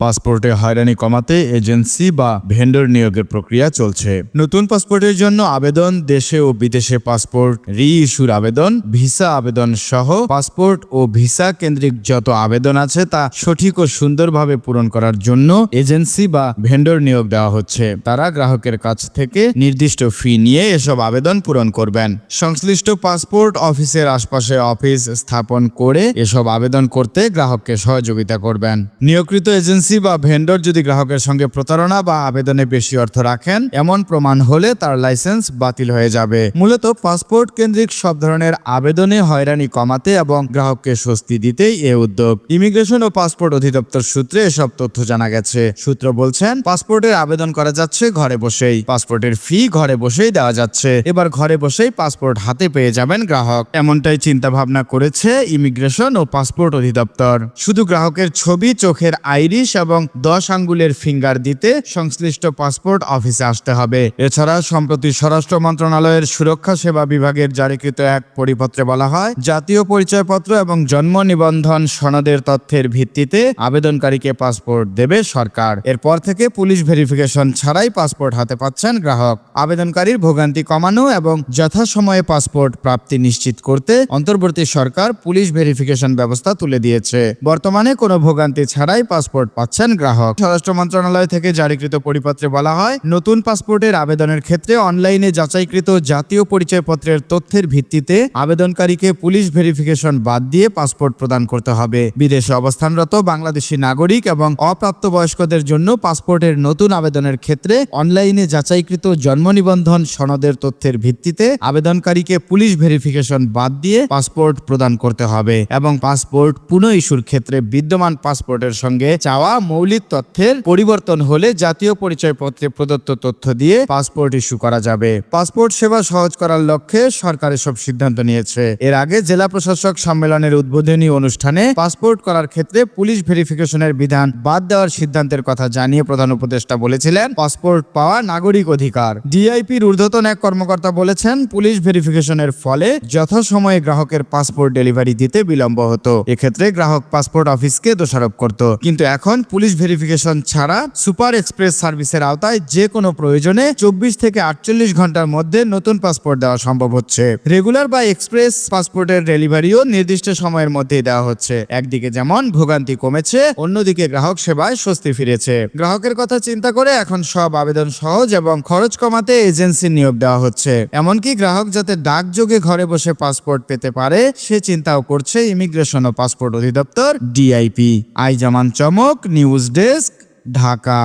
পাসপোর্টে হয়রানি কমাতে এজেন্সি বা ভেন্ডর নিয়োগের প্রক্রিয়া চলছে। নতুন পাসপোর্টের জন্য আবেদন, দেশে ও বিদেশে পাসপোর্ট রি ইস্যুর আবেদন, ভিসা আবেদন সহ পাসপোর্ট ও ভিসা কেন্দ্রিক যত আবেদন আছে তা সঠিক ও সুন্দরভাবে পূরণ করার জন্য এজেন্সি বা ভেন্ডর নিয়োগ দেওয়া হচ্ছে। তারা গ্রাহকের কাছ থেকে নির্দিষ্ট ফি নিয়ে এসব আবেদন পূরণ করবেন। সংশ্লিষ্ট পাসপোর্ট অফিসের আশপাশে অফিস স্থাপন করে এসব আবেদন করতে গ্রাহককে সহযোগিতা করবেন। নিয়োগকৃত এজেন্সি বা ভেন্ডর যদি গ্রাহকের সঙ্গে প্রতারণা বা আবেদনে বেশি অর্থ রাখেন, এমন প্রমাণ হলে তার লাইসেন্স বাতিল হয়ে যাবে। মূলত পাসপোর্ট কেন্দ্রিক সব ধরনের আবেদনে হয়রানি কমাতে এবং গ্রাহককে স্বস্তি দিতেই এ উদ্যোগ। ইমিগ্রেশন ও পাসপোর্ট অধিদপ্তর সূত্রে এসব তথ্য জানা গেছে। সূত্র বলছেন, পাসপোর্টের আবেদন করা যাচ্ছে ঘরে বসেই। পাসপোর্টের ফি ঘরে বসেই দেওয়া যাচ্ছে। এবার ঘরে বসেই পাসপোর্ট হাতে পেয়ে যাবেন গ্রাহক। এমনটাই চিন্তা ভাবনা করেছে ইমিগ্রেশন ও পাসপোর্ট অধিদপ্তর। শুধু গ্রাহকের ছবি, চোখের আইরিশ এবং দশ আঙ্গুলের ফিঙ্গার দিতে সংশ্লিষ্ট পাসপোর্ট অফিসে আসতে হবে। এছাড়া সম্প্রতি স্বরাষ্ট্র মন্ত্রণালয়ের সুরক্ষা সেবা বিভাগের জারিকৃত এক পরিপত্রে বলা হয়, জাতীয় পরিচয়পত্র এবং জন্ম নিবন্ধন সনদের তথ্যের ভিত্তিতে আবেদনকারীকে পাসপোর্ট দেবে সরকার। এরপর থেকে পুলিশ ভেরিফিকেশন ছাড়াই পাসপোর্ট হাতে পাচ্ছেন গ্রাহক। আবেদনকারীর ভোগান্তি কমানো এবং যথাসময়ে পাসপোর্ট প্রাপ্তি নিশ্চিত করতে অন্তর্বর্তী সরকার পুলিশ ভেরিফিকেশন ব্যবস্থা তুলে দিয়েছে। বর্তমানে কোনো ভোগান্তি ছাড়াই পাসপোর্ট পাচ্ছেন গ্রাহক। স্বরাষ্ট্র মন্ত্রণালয় থেকে জারিকৃত পরিপত্রে বলা হয়, নতুন পাসপোর্টের আবেদনের ক্ষেত্রে অনলাইনে যাচাইকৃত জাতীয় পরিচয়পত্রের তথ্যের ভিত্তিতে আবেদনকারীকে পুলিশ ভেরিফিকেশন বাদ দিয়ে পাসপোর্ট প্রদান করতে হবে। বিদেশে অবস্থানরত বাংলাদেশি নাগরিক এবং অপ্রাপ্তবয়স্কদের জন্য পাসপোর্টের নতুন আবেদনের ক্ষেত্রে অনলাইনে যাচাইকৃত জন্ম নিবন্ধন সনদের তথ্যের ভিত্তিতে আবেদনকারীকে পুলিশ ভেরিফিকেশন বাদ দিয়ে পাসপোর্ট প্রদান করতে হবে এবং পাসপোর্ট পুনঃ ইস্যুর ক্ষেত্রে বিদ্যমান পাসপোর্টের সঙ্গে চাওয়া মৌলিক তথ্যের পরিবর্তন হলে জাতীয় পরিচয়পত্রে প্রদত্ত তথ্য দিয়ে পাসপোর্ট ইস্যু করা যাবে। পাসপোর্ট সেবা সহজ করার লক্ষ্যে সরকার এসব সিদ্ধান্ত নিয়েছে। এর আগে জেলা প্রশাসক সম্মেলনের উদ্বোধনী অনুষ্ঠানে পাসপোর্ট করার ক্ষেত্রে পুলিশ ভেরিফিকেশনের বিধান বাদ দেওয়ার সিদ্ধান্তের কথা জানিয়ে প্রধান উপদেষ্টা বলেছিলেন, পাসপোর্ট পাওয়া নাগরিক অধিকার। ডিআইপির ঊর্ধ্বতন এক কর্মকর্তা বলেছেন, পুলিশ ভেরিফিকেশনের ফলে যথাসময়ে গ্রাহকের পাসপোর্ট ডেলিভারি দিতে বিলম্ব হতো। এক্ষেত্রে গ্রাহক পাসপোর্ট অফিসকে দোষারোপ করত। কিন্তু এখন পুলিশ ভেরিফিকেশন ছাড়া সুপার এক্সপ্রেস সার্ভিসের আওতায় যে কোনো প্রয়োজনে চব্বিশ থেকে আটচল্লিশ ঘণ্টার মধ্যে নতুন পাসপোর্ট দেওয়া সম্ভব হচ্ছে। রেগুলার বা এক্সপ্রেস পাসপোর্টের ডেলিভারিও নির্দিষ্ট সময়ের মধ্যেই দেওয়া হচ্ছে। একদিকে যেমন ভোগান্তি কমেছে, অন্যদিকে গ্রাহক সেবায় স্বস্তি ফিরেছে। গ্রাহকের কথা চিন্তা করে এখন সব আবেদন সহজ এবং খরচ কমাতে এজেন্সি নিয়োগ দেওয়া হচ্ছে। এমনকি গ্রাহক যাতে ডাকযোগে ঘরে বসে পাসপোর্ট পেতে পারে, সে চিন্তাও করছে ইমিগ্রেশন ও পাসপোর্ট অধিদপ্তর ডিআইপি। আইজামান চমক নিউজ ডেস্ক ঢাকা